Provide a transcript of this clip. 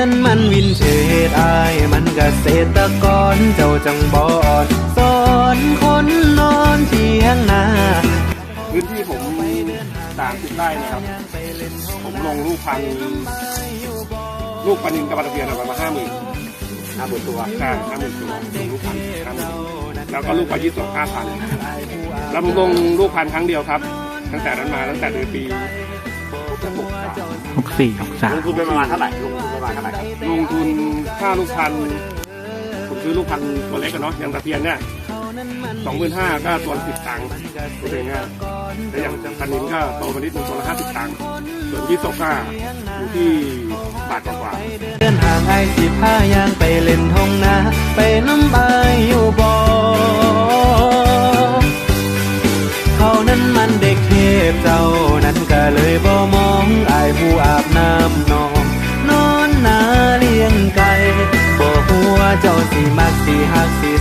นั้นมันวินเทจอายมันเกษตรกรเจ้าจังบอนสอนคนนอนเทียงนาพื้นที่ผมสามสิบไร่นะครับ ผมลงลูกพันธุ์ลูกปลานินกับปลาตะเพียนประมาณห้าหมื่นห้าหมื่นตัวใช่ห้าหมื่นตัวลงลูกพันธุ์ห้าหมื่นแล้วก็ลูกปลายี่สองห้าพันแล้วผมลงลูกพันธุ์ครั้งเดียวครับ ตั้งแต่นั้นมาตั้งแต่เดือนปีหกสามหกสี่หกสามลงทุนไปประมาณเท่าไหร่ลงทุน ประมาณเท่าไหร่ครับลงทุนค่าลูกพันธุ์ผมซื้อลูกพันธุ์ตัวเล็กกันเนาะอย่างตะเพียนเนี่ยสองหมื่นห้าก็ตัวละสิบตังค์ตัวเองอะแล้วอย่างปลานินก็โตมานิดนึงตัวละห้าสิบตังค์ส่วนยี่สกก็อยู่ที่บาทกว่าๆเดินห่างไอายสิพายางไปเล่นห้องนาไปน้ำอายอยู่บ่เขานั้นมันเด็กเทพเจ้านั้นก็เลยบ่มองอายผู้อาบน้ำ นองนอนน